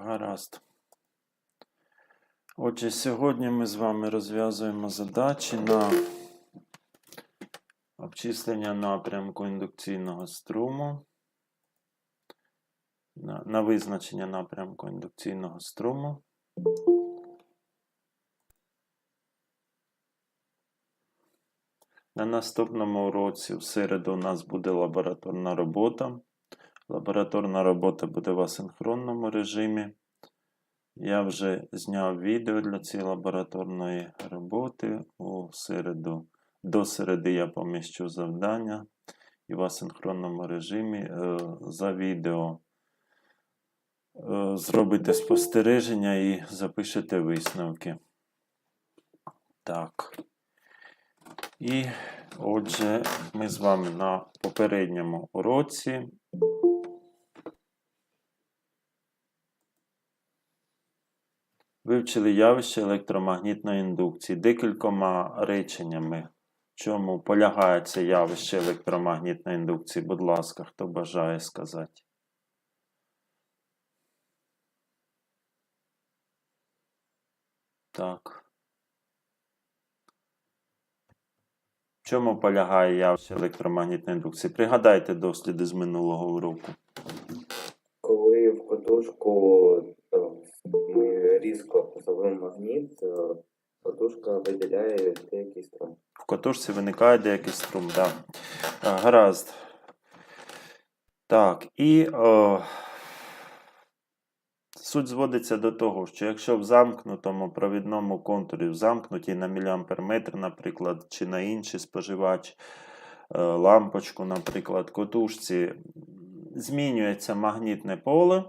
Гаразд. Отже, сьогодні ми з вами розв'язуємо задачі на обчислення напрямку індукційного струму, на, на визначення напрямку індукційного струму. На наступному уроці в середу у нас буде лабораторна робота. Лабораторна робота буде в асинхронному режимі. Я вже зняв відео для цієї лабораторної роботи. У середу, до середи я поміщу завдання і в асинхронному режимі е, за відео е, зробите спостереження і запишете висновки. Так. І отже, ми з вами на попередньому уроці вивчили явище електромагнітної індукції декількома реченнями. Чому полягає це явище електромагнітної індукції? Будь ласка, хто бажає сказати? Так. В чому полягає явище електромагнітної індукції? Пригадайте досліди з минулого уроку. Коли в катушку е, ми різко посилаємо магніт, е, катушка виділяє деякий струм. В катушці виникає деякий струм, да. Гаразд. Так, і о, суть зводиться до того, що якщо в замкнутому провідному контурі, в замкнутій на міліампер метр, наприклад, чи на інший споживач, е, лампочку, наприклад, катушці, змінюється магнітне поле,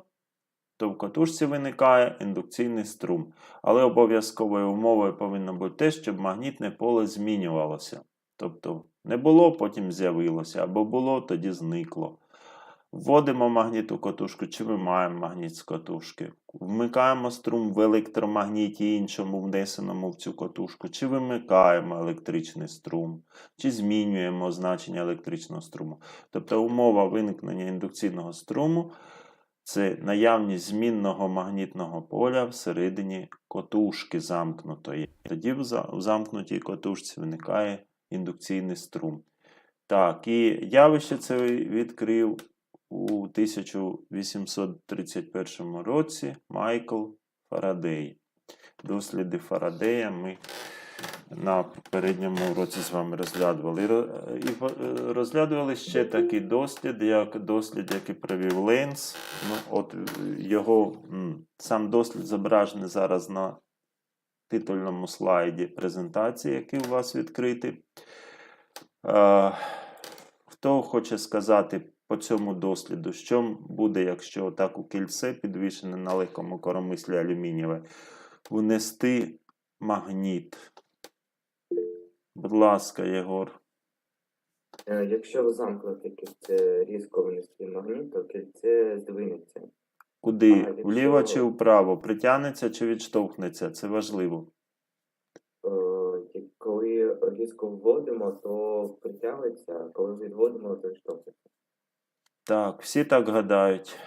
то в катушці виникає індукційний струм. Але обов'язковою умовою повинно бути те, щоб магнітне поле змінювалося. Тобто не було, потім з'явилося, або було, тоді зникло. Вводимо магніт у катушку, чи вимаємо магніт з катушки. Вмикаємо струм в електромагніті іншому, внесеному в цю катушку, чи вимикаємо електричний струм, чи змінюємо значення електричного струму. Тобто умова виникнення індукційного струму це наявність змінного магнітного поля всередині котушки замкнутої. Тоді в замкнутій котушці виникає індукційний струм. Так, і явище це відкрив у 1831 році Майкл Фарадей. Досліди Фарадея ми на попередньому уроці з вами розглядували. І е, розглядували ще такий дослід, як дослід, який провів Ленс. Ну, от е, його сам дослід зображений зараз на титульному слайді презентації, який у вас відкритий. Хто хоче сказати по цьому досліду, що буде, якщо так у кільце, підвішене на легкому коромислі алюмінієве, внести магніт? Будь ласка, Єгор. Е, Якщо ви замкнути кільце різко винести магніт, то кільце здвинеться. Куди? А, якщо- Вліво чи вправо? Притягнеться чи відштовхнеться? Це важливо. Е, Коли різко вводимо, то притягується, а коли відводимо, то відштовхується. Так, всі так гадають.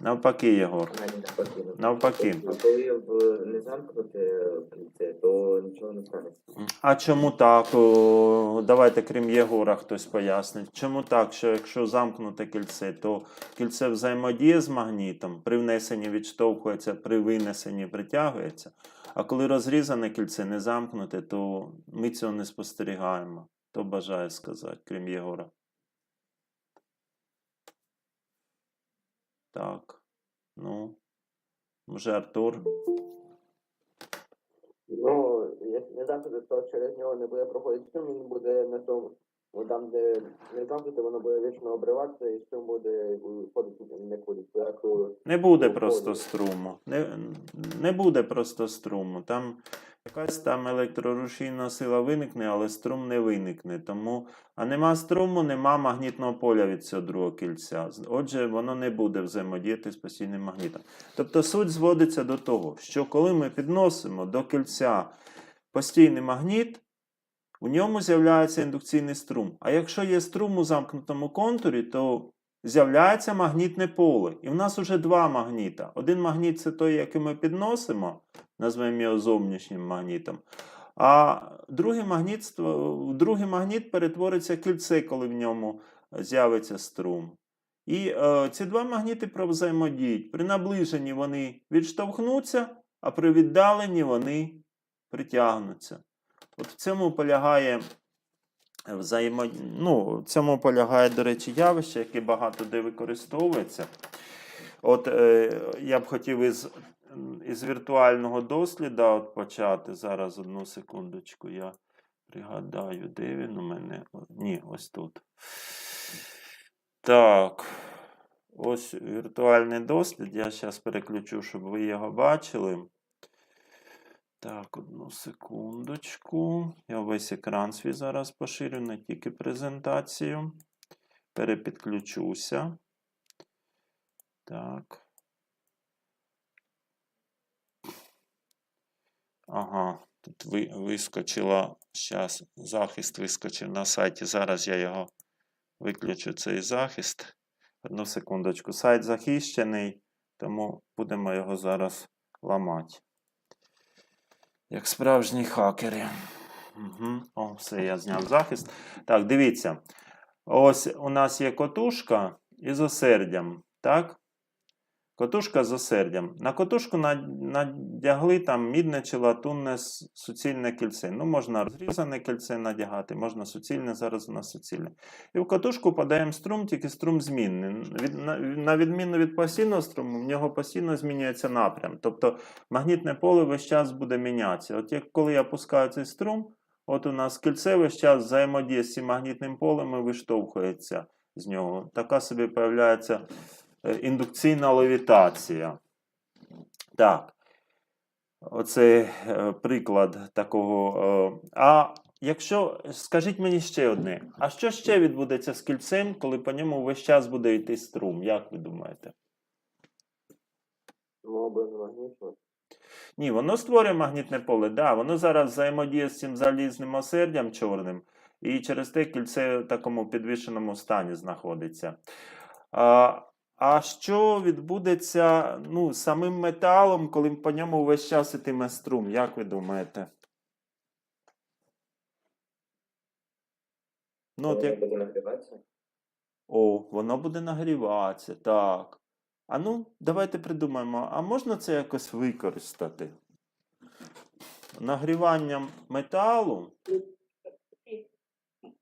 Навпаки, Єгор. Навпаки. Навпаки. А коли в не замкнуте кільце, то нічого не станеться. А чому так? О, давайте, крім Єгора, хтось пояснить. Чому так, що якщо замкнуте кільце, то кільце взаємодіє з магнітом, при внесенні відштовхується, при винесенні притягується. А коли розрізане кільце не замкнуте, то ми цього не спостерігаємо. Хто бажає сказати, крім Єгора? Так. Ну, може, Артур? Ну, якщо не замкнути, то через нього не буде проходити він буде на тому. Бо там, де не замкнути, воно буде вічно обриватися, і струм буде виходити нікуди. То як е, Не буде Ну, просто струму. Не, не буде просто струму. Там якась там електрорушійна сила виникне, але струм не виникне. Тому, а нема струму, нема магнітного поля від цього другого кільця. Отже, воно не буде взаємодіяти з постійним магнітом. Тобто суть зводиться до того, що коли ми підносимо до кільця постійний магніт, у ньому з'являється індукційний струм. А якщо є струм у замкнутому контурі, то з'являється магнітне поле. І в нас вже два магніта. Один магніт це той, який ми підносимо, назвемо його зовнішнім магнітом. А другий магніт, другий магніт перетвориться кільце, коли в ньому з'явиться струм. І е, ці два магніти провзаємодіють. При наближенні вони відштовхнуться, а при віддаленні вони притягнуться. От в цьому полягає взаємо... ну, в цьому полягає, до речі, явище, яке багато де використовується. От е, я б хотів із, із віртуального досліда от почати. Зараз одну секундочку. Я пригадаю, де він у мене. Ні, ось тут. Так. Ось віртуальний дослід. Я зараз переключу, щоб ви його бачили. Так, одну секундочку. Я весь екран свій зараз поширю, не тільки презентацію. Перепідключуся. Так. Ага, тут ви, вискочила. Зараз захист вискочив на сайті. Зараз я його виключу цей захист. Одну секундочку. Сайт захищений, тому будемо його зараз ламати. Як справжні хакери. Угу. О, все, я зняв захист. Так, дивіться. Ось у нас є котушка із осердям. Так? Котушка з осердям. На котушку надягли там мідне чи латунне суцільне кільце. Ну, можна розрізане кільце надягати, можна суцільне, зараз у нас суцільне. І в катушку подаємо струм, тільки струм змінний. На, відміну від постійного струму, в нього постійно змінюється напрям. Тобто магнітне поле весь час буде мінятися. От як коли я пускаю цей струм, от у нас кільце весь час взаємодіє з цим магнітним полем і виштовхується з нього. Така собі появляється е, індукційна левітація. Так. Оце е, приклад такого. е, А якщо, скажіть мені ще одне, а що ще відбудеться з кільцем, коли по ньому весь час буде йти струм? Як ви думаєте? Ні, воно створює магнітне поле, да, воно зараз взаємодіє з цим залізним осердям чорним, і через те кільце в такому підвішеному стані знаходиться. А, а що відбудеться ну, самим металом, коли по ньому весь час ітиме струм? Як ви думаєте? Ну, от Коли як... буде нагріватися? О, воно буде нагріватися, так. А ну, давайте придумаємо, а можна це якось використати? Нагріванням металу.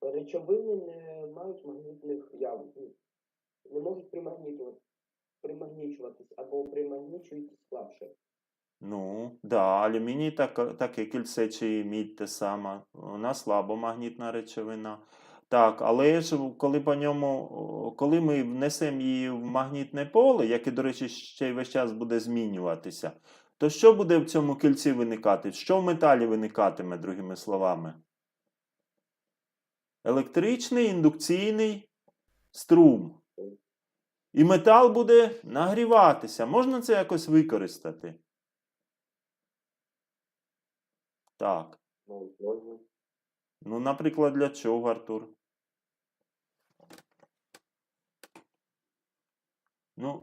Речовини не мають магнітних явищ. Не можуть примагнічувати, примагнічуватись або примагнічують слабше. Ну, да, алюміній так, таке кільце чи мідь те саме. Вона слабомагнітна речовина. Так, але ж коли по ньому, коли ми внесемо її в магнітне поле, яке, до речі, ще й весь час буде змінюватися, то що буде в цьому кільці виникати? Що в металі виникатиме, другими словами? Електричний індукційний струм. І метал буде нагріватися. Можна це якось використати? Так. Ну. Ну, наприклад, для чого, Артур? Ну,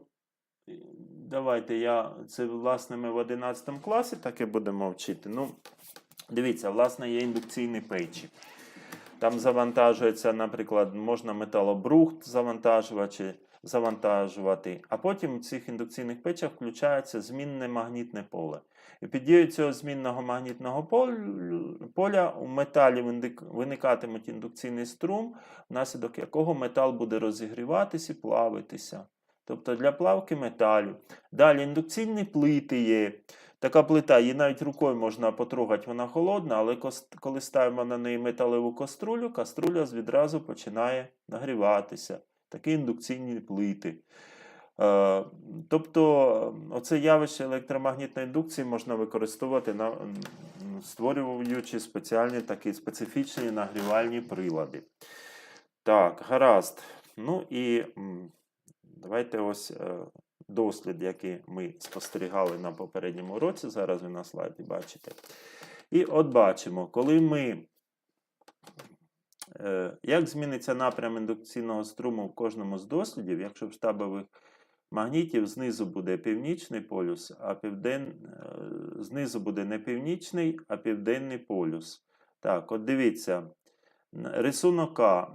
давайте я. Це, власне, ми в 11 класі таке будемо вчити. Ну, дивіться, власне, є індукційні печі. Там завантажується, наприклад, можна металобрухт завантажувати, завантажувати, а потім в цих індукційних печах включається змінне магнітне поле. І під дією цього змінного магнітного поля у металі виник- виникатиме індукційний струм, внаслідок якого метал буде розігріватися і плавитися. Тобто для плавки металю. Далі індукційні плити є. Така плита, її навіть рукою можна потрогати, вона холодна, але коли ставимо на неї металеву каструлю, каструля відразу починає нагріватися. Такі індукційні плити. Е, тобто, оце явище електромагнітної індукції можна використовувати створюючи спеціальні такі специфічні нагрівальні прилади. Так, гаразд. Ну і давайте ось е, дослід, який ми спостерігали на попередньому уроці. Зараз ви на слайді бачите. І от бачимо, коли ми Як зміниться напрям індукційного струму в кожному з дослідів, якщо в штабових магнітів знизу буде північний полюс, а півден... е, знизу буде не північний, а південний полюс. Так, от дивіться, рисунок А.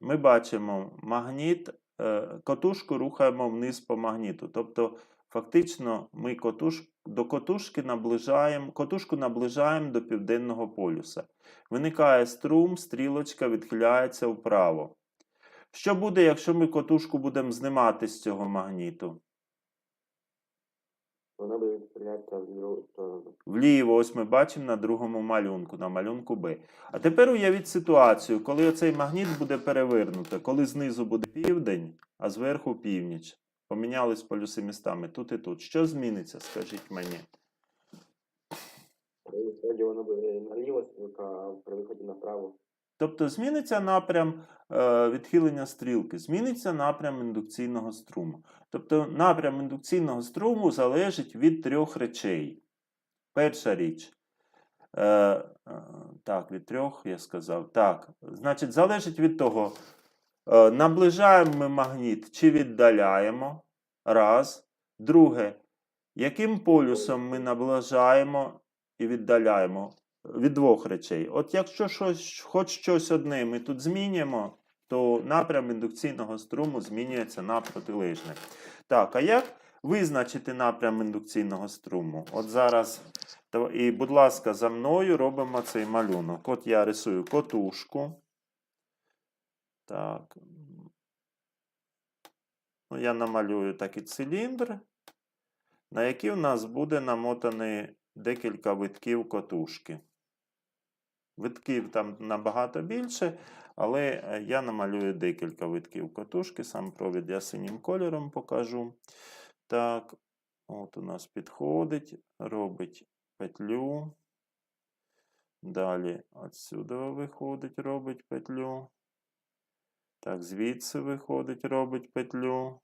Ми бачимо магніт, е, котушку рухаємо вниз по магніту. Тобто, фактично, ми котуш... до котушки наближаємо, котушку наближаємо до південного полюса. Виникає струм, стрілочка відхиляється вправо. Що буде, якщо ми котушку будемо знімати з цього магніту? Воно буде відстрілятися в сторону. Вліво, ось ми бачимо на другому малюнку, на малюнку Б. А тепер уявіть ситуацію, коли оцей магніт буде перевернуто, коли знизу буде південь, а зверху північ. Помінялись полюси містами тут і тут. Що зміниться, скажіть мені? При виході воно наліво стрілка, при виході направо. Тобто зміниться напрям е, відхилення стрілки, зміниться напрям індукційного струму. Тобто напрям індукційного струму залежить від трьох речей. Перша річ. Е, е, так, від трьох я сказав. Так, значить, залежить від того, наближаємо ми магніт чи віддаляємо. Раз. Друге, яким полюсом ми наближаємо і віддаляємо від двох речей. От якщо щось, хоч щось одне ми тут змінюємо, то напрям індукційного струму змінюється на протилежний. Так, а як визначити напрям індукційного струму? От зараз, і, будь ласка, за мною робимо цей малюнок. От я рисую котушку. Так. Ну, я намалюю такий циліндр, на який у нас буде намотаний декілька витків котушки. Витків там набагато більше, але е, я намалюю декілька витків котушки. Сам провід я синім кольором покажу. Так, от у нас підходить, робить петлю. Далі отсюди виходить, робить петлю. Так, звідси виходить, робить петлю.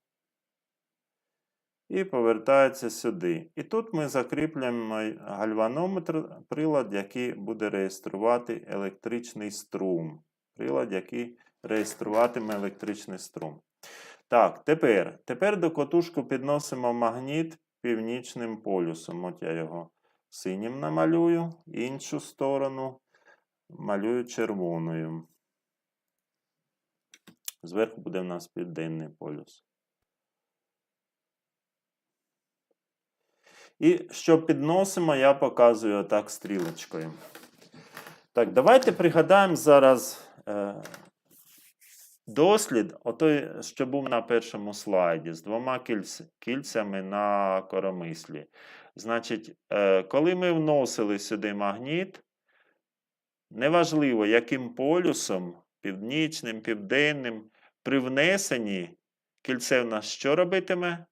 І повертається сюди. І тут ми закріплюємо гальванометр, прилад, який буде реєструвати електричний струм. Прилад, який реєструватиме електричний струм. Так, тепер, тепер до котушку підносимо магніт північним полюсом. От я його синім намалюю, іншу сторону малюю червоною. Зверху буде в нас південний полюс. І що підносимо, я показую отак стрілочкою. Так, давайте пригадаємо зараз е, дослід, отой, що був на першому слайді, з двома кільц, кільцями на коромислі. Значить, е, коли ми вносили сюди магніт, неважливо, яким полюсом, північним, південним, при внесенні кільце в нас що робитиме?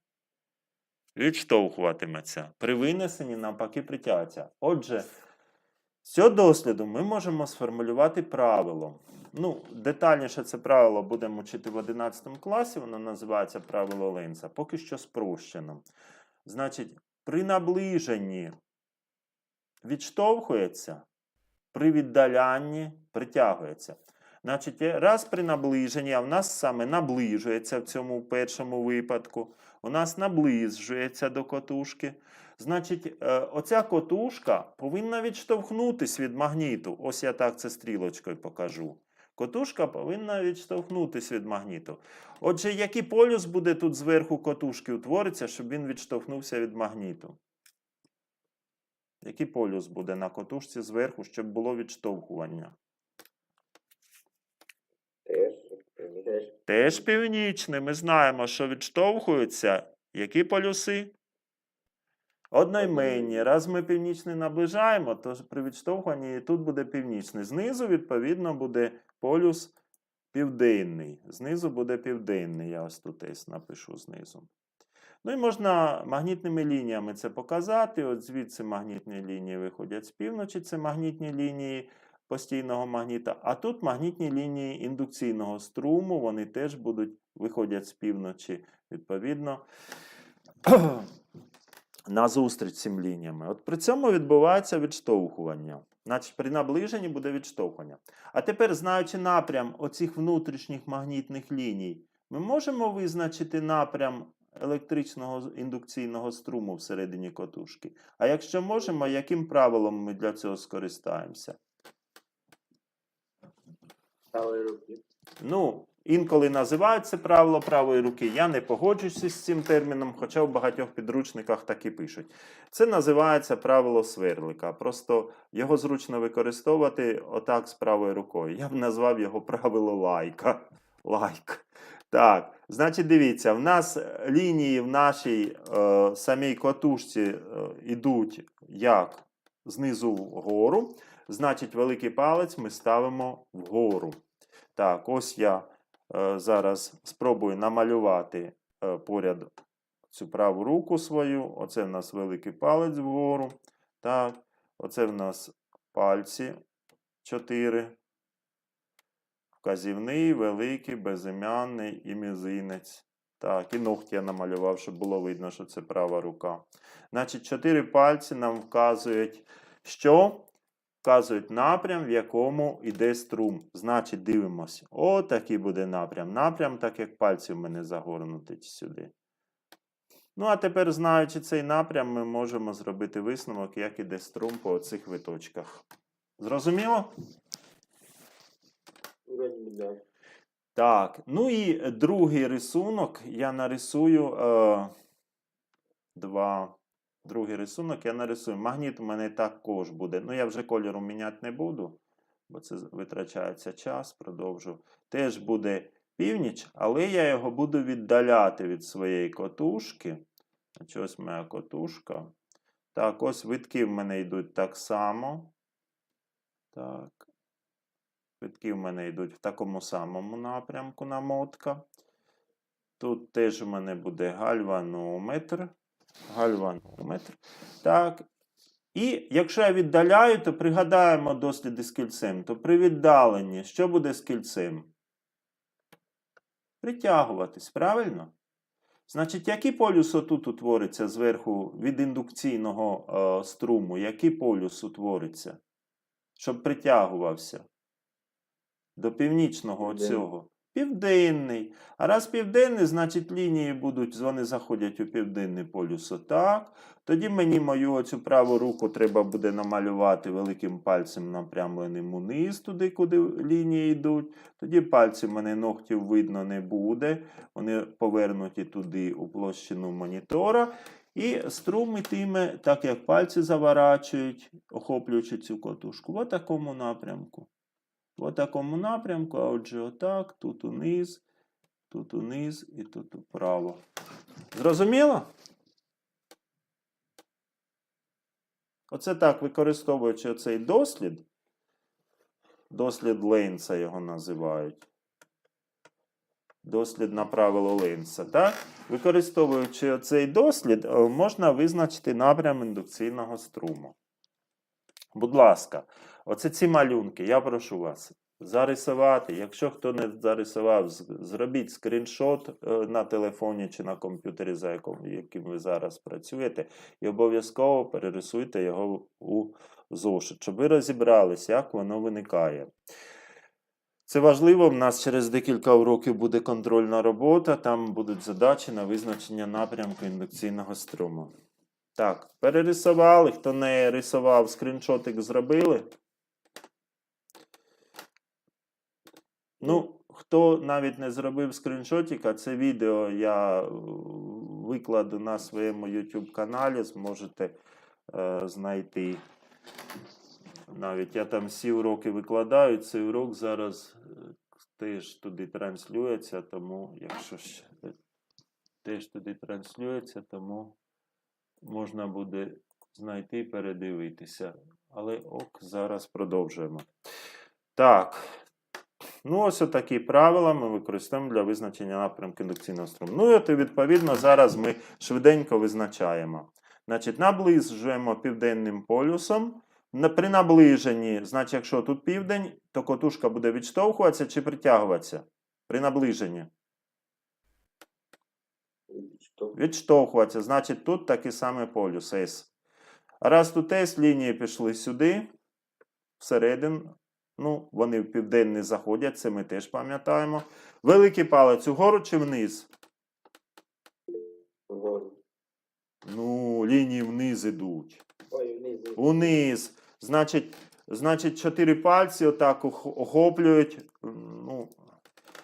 відштовхуватиметься. При винесенні навпаки притягується. Отже, з цього досліду ми можемо сформулювати правило. Ну, детальніше це правило будемо вчити в 11 класі, воно називається правило Ленца. Поки що спрощено. Значить, при наближенні відштовхується, при віддалянні притягується. Значить, раз при наближенні, а в нас саме наближується в цьому першому випадку, у нас наближується до котушки. Значить, е, оця котушка повинна відштовхнутись від магніту. Ось я так це стрілочкою покажу. Котушка повинна відштовхнутись від магніту. Отже, який полюс буде тут зверху котушки утвориться, щоб він відштовхнувся від магніту? Який полюс буде на котушці зверху, щоб було відштовхування? Теж, теж. Північний. Ми знаємо, що відштовхуються які полюси? Одноіменні. Раз ми північний наближаємо, то при відштовхуванні тут буде північний. Знизу, відповідно, буде полюс південний. Знизу буде південний. Я ось тут ось напишу знизу. Ну і можна магнітними лініями це показати. От звідси магнітні лінії виходять з півночі, це магнітні лінії постійного магніта. А тут магнітні лінії індукційного струму, вони теж будуть виходять з півночі, відповідно. назустріч цим лініями. От при цьому відбувається відштовхування. Значить, при наближенні буде відштовхування. А тепер, знаючи напрям оцих внутрішніх магнітних ліній, ми можемо визначити напрям електричного індукційного струму всередині котушки. А якщо можемо, яким правилом ми для цього скористаємося? Правої руки. Ну, інколи називають це правило правої руки. Я не погоджуюся з цим терміном, хоча в багатьох підручниках так і пишуть. Це називається правило сверлика. Просто його зручно використовувати отак з правою рукою. Я б назвав його правило лайка. Лайк. Так, значить, дивіться, в нас лінії в нашій е, самій котушці е, йдуть як знизу вгору. Значить, великий палець ми ставимо вгору. Так, ось я е, зараз спробую намалювати е, поряд цю праву руку свою. Оце в нас великий палець вгору. Так, оце в нас пальці 4. Вказівний, великий, безім'яний і мізинець. Так, і ногті я намалював, щоб було видно, що це права рука. Значить, чотири пальці нам вказують, що вказують напрям, в якому йде струм. Значить, дивимося. О, такий буде напрям. Напрям, так як пальці в мене загорнуті сюди. Ну, а тепер, знаючи цей напрям, ми можемо зробити висновок, як іде струм по цих виточках. Зрозуміло? Так, ну і другий рисунок я нарисую е, два. Другий рисунок я нарисую. Магніт у мене також буде. Ну, я вже кольору міняти не буду, бо це витрачається час, продовжу. Теж буде північ, але я його буду віддаляти від своєї котушки. Ось моя котушка. Так, ось витки в мене йдуть так само. Так. Витки в мене йдуть в такому самому напрямку намотка. Тут теж у мене буде гальванометр. Гальванометр. Так. І якщо я віддаляю, то пригадаємо досліди з кільцем. То при віддаленні, що буде з кільцем? Притягуватись, правильно? Значить, який полюс отут утвориться зверху від індукційного е, струму? Який полюс утвориться? Щоб притягувався до північного Південний. Південний. А раз південний, значить лінії будуть, вони заходять у південний полюс отак. Тоді мені мою оцю праву руку треба буде намалювати великим пальцем напрямленим униз, туди, куди лінії йдуть. Тоді пальці мене ногтів видно не буде. Вони повернуті туди у площину монітора. І струм ітиме, так як пальці заворачують, охоплюючи цю котушку, в такому напрямку. В такому напрямку, а отже, отак, тут униз, тут униз і тут вправо. Зрозуміло? Оце так, використовуючи оцей дослід, дослід Ленца його називають. Дослід на правило Ленца. Так? Використовуючи оцей дослід, е, можна визначити напрям індукційного струму. Будь ласка, оце ці малюнки, я прошу вас зарисувати. Якщо хто не зарисував, зробіть скріншот е, на телефоні чи на комп'ютері, за яким, яким ви зараз працюєте, і обов'язково перерисуйте його у зошит, щоб ви розібрались, як воно виникає. Це важливо. В нас через декілька уроків буде контрольна робота. Там будуть задачі на визначення напрямку індукційного струму. Так, перерисували. Хто не рисував, скріншотик зробили. Ну, хто навіть не зробив скріншотика, це відео я е, викладу на своєму YouTube каналі, зможете е, знайти. Навіть я там всі уроки викладаю. Цей урок зараз е, теж туди транслюється, тому якщо ще е, теж туди транслюється, тому можна буде знайти і передивитися. Але ок, зараз продовжуємо. Так. Ну, ось такі правила ми використовуємо для визначення напрямку індукційного струму. Ну, і от, відповідно, зараз ми швиденько визначаємо. Значить, наближуємо південним полюсом. При наближенні, значить, якщо тут південь, то котушка буде відштовхуватися чи притягуватися? При наближенні. Відштовхуватися. Значить, тут такий самий полюс S. Раз тут S, лінії пішли сюди, всередину. Ну, вони в південний заходять, це ми теж пам'ятаємо. Великий палець угору чи вниз? Вгору. Ну, лінії вниз ідуть. Ой, вниз. Униз. Значить, значить, чотири пальці отак охоплюють. Ну,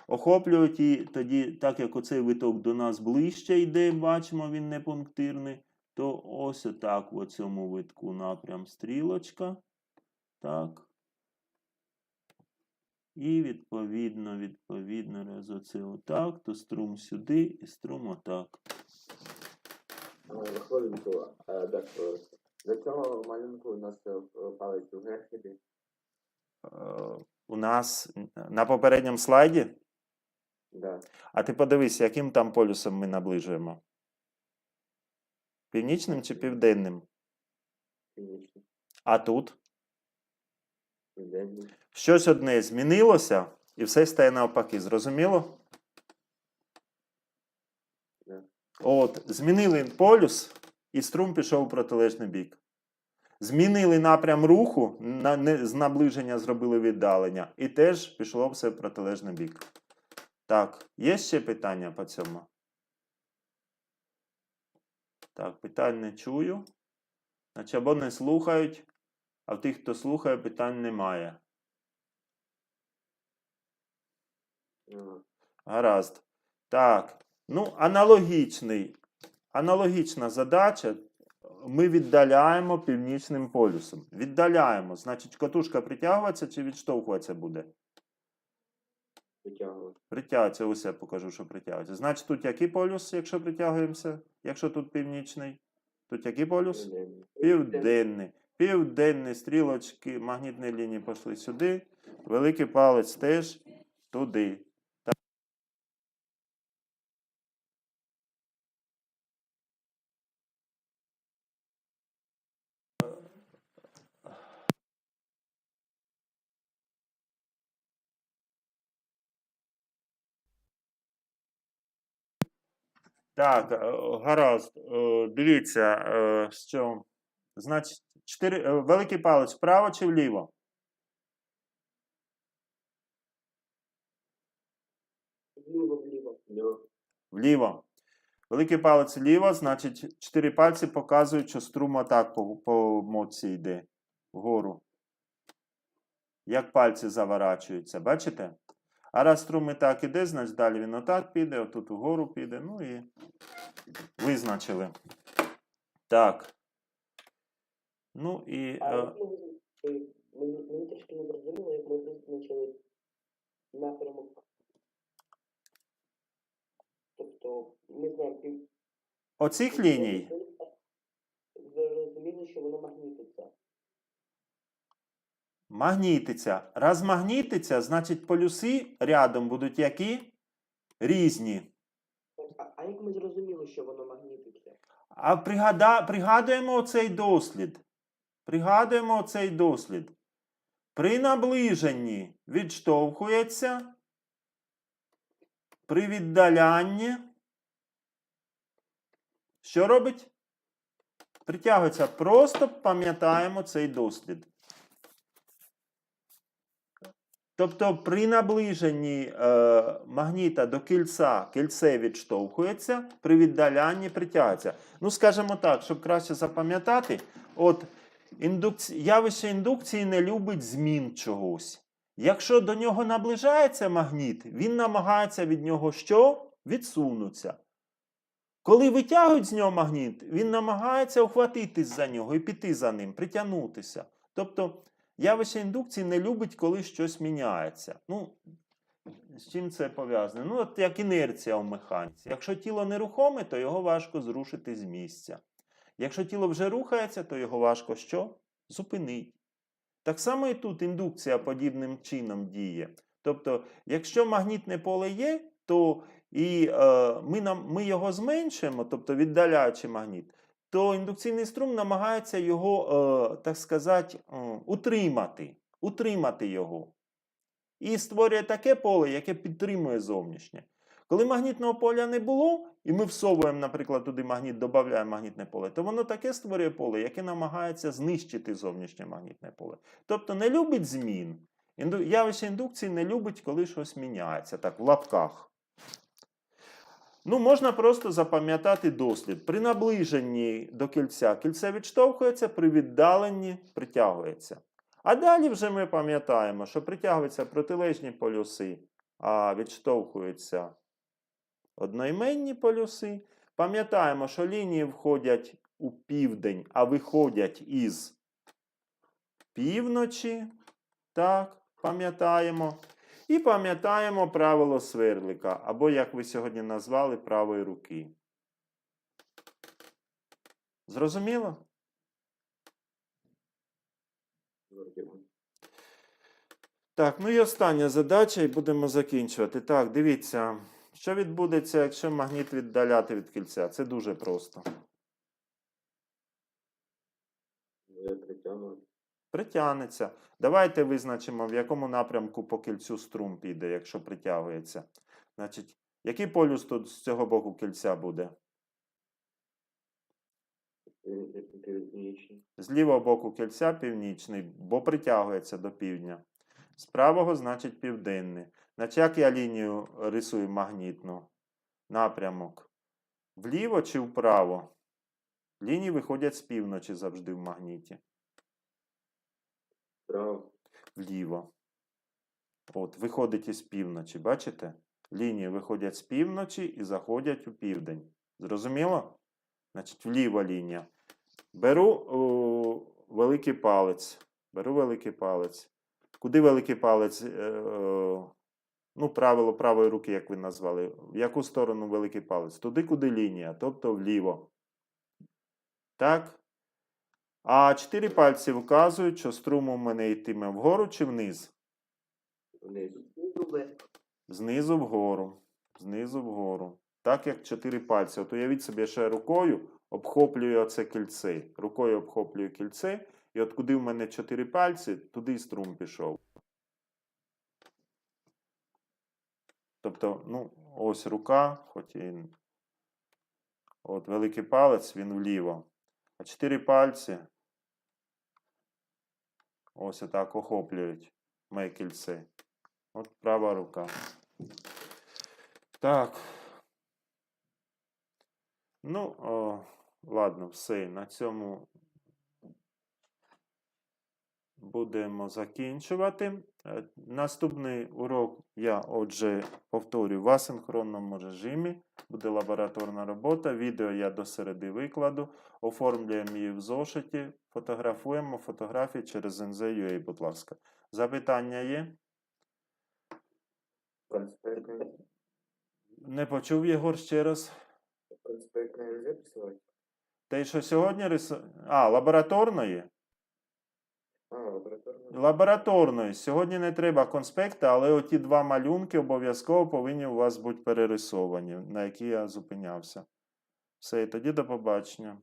охоплюють і тоді, так як оцей виток до нас ближче йде, бачимо, він не пунктирний, то ось отак в цьому витку напрям стрілочка. Так. І відповідно, відповідно, раз оце отак, то струм сюди і струм отак. Хвилинку, е, доктор. До цього малюнку у нас е, палець вверх іде. Е, У нас на попередньому слайді Да. А ти подивись, яким там полюсом ми наближуємо? Північним чи південним? Північний. А тут? Південний. Щось одне змінилося, і все стає навпаки. Зрозуміло? От, змінили полюс, і струм пішов у протилежний бік. Змінили напрям руху, на, не, з наближення зробили віддалення, і теж пішло все в протилежний бік. Так, є ще питання по цьому? Так, питань не чую. Значить, або не слухають, а в тих, хто слухає, питань немає. Ага. Гаразд. Так. Ну, аналогічний. Аналогічна задача. Ми віддаляємо північним полюсом. Віддаляємо. Значить, котушка притягуватися чи відштовхуватися буде? Витягувати. Притягується, ось я покажу, що притягується. Значить, тут який полюс, якщо притягуємося? Якщо тут північний? Тут який полюс? Південний. Південний. Південні стрілочки, магнітні лінії пішли сюди. Великий палець теж туди. Так. Так, е, гаразд. Е, Дивіться, е, що. Значить, чотири, е, великий палець вправо чи вліво? Вліво, вліво. Вліво. Вліво. Великий палець вліво, значить, чотири пальці показують, що струм отак по, по моці йде вгору. Як пальці заворачуються, бачите? А раз струм і так іде, значить далі він отак піде, отут вгору піде. Ну і визначили. Так. Ну і. А Е, ми визначили, мені, мені трішки не зрозуміло, як ми визначили напрямок. Тобто, ми знаємо пів... оцих ліній. Зрозуміло, що воно магнітиться. Магнітиться. Раз магнітиться, значить полюси рядом будуть які? Різні. А, а як ми зрозуміли, що воно магнітиться? А пригада... пригадуємо оцей дослід. Пригадуємо оцей дослід. При наближенні відштовхується, при віддалянні. Що робить? Притягується. Просто пам'ятаємо цей дослід. Тобто при наближенні е, магніта до кільця кільце відштовхується, при віддалянні притягується. Ну, скажімо так, щоб краще запам'ятати, от індукці... явище індукції не любить змін чогось. Якщо до нього наближається магніт, він намагається від нього що? Відсунутися. Коли витягують з нього магніт, він намагається ухватитись за нього і піти за ним, притягнутися. Тобто явище індукції не любить, коли щось міняється. Ну, з чим це пов'язане? Ну, от як інерція в механіці. Якщо тіло нерухоме, то його важко зрушити з місця. Якщо тіло вже рухається, то його важко що? Зупинити. Так само і тут індукція подібним чином діє. Тобто, якщо магнітне поле є, то і е, ми, нам, ми його зменшуємо, тобто віддаляючи магніт, то індукційний струм намагається його, е, так сказати, е, утримати, утримати його. І створює таке поле, яке підтримує зовнішнє. Коли магнітного поля не було, і ми всовуємо, наприклад, туди магніт, додаємо магнітне поле, то воно таке створює поле, яке намагається знищити зовнішнє магнітне поле. Тобто не любить змін. Явище індукції не любить, коли щось міняється, так, в лапках. Ну, можна просто запам'ятати дослід. При наближенні до кільця кільце відштовхується, при віддаленні притягується. А далі вже ми пам'ятаємо, що притягуються протилежні полюси, а відштовхуються одноіменні полюси. Пам'ятаємо, що лінії входять у південь, а виходять із півночі. Так, пам'ятаємо. І пам'ятаємо правило сверлика, або, як ви сьогодні назвали, правої руки. Зрозуміло? Так, ну і остання задача, і будемо закінчувати. Так, дивіться, що відбудеться, якщо магніт віддаляти від кільця? Це дуже просто. Притягнути. Притягнеться. Давайте визначимо, в якому напрямку по кільцю струм піде, якщо притягується. Значить, який полюс тут з цього боку кільця буде? Північний. З лівого боку кільця північний, бо притягується до півдня. З правого, значить, південний. Значить, як я лінію рисую магнітну? Напрямок. Вліво чи вправо? Лінії виходять з півночі завжди в магніті. Право. Вліво. От, виходить із півночі, бачите? Лінії виходять з півночі і заходять у південь. Зрозуміло? Значить, вліва лінія. Беру о, великий палець. Беру великий палець. Куди великий палець? Е, е, ну, правило правої руки, як ви назвали. В яку сторону великий палець? Туди, куди лінія, тобто вліво. Так? А чотири пальці вказують, що струм у мене йтиме вгору чи вниз? Внизу. Знизу вгору. Знизу вгору. Так як чотири пальці. От уявіть собі, що я рукою обхоплюю оце кільце. Рукою обхоплюю кільце. І от куди в мене чотири пальці, туди і струм пішов. Тобто, ну, ось рука, хоч і. От великий палець, він вліво. А чотири пальці. Ось отак охоплюють моє. От права рука. Так. Ну, о, ладно, все. На цьому будемо закінчувати. Е, Наступний урок я, отже, повторюю в асинхронному режимі. Буде лабораторна робота. Відео я до середи викладу. Оформлюємо її в зошиті. Фотографуємо фотографії через NZ.ua, будь ласка. Запитання є? Не почув Єгор ще раз. конспект не записувати. Те, що сьогодні рису... А, лабораторної? Лабораторної. Сьогодні не треба конспекти, але оті два малюнки обов'язково повинні у вас бути перерисовані, на які я зупинявся. Все, і тоді до побачення.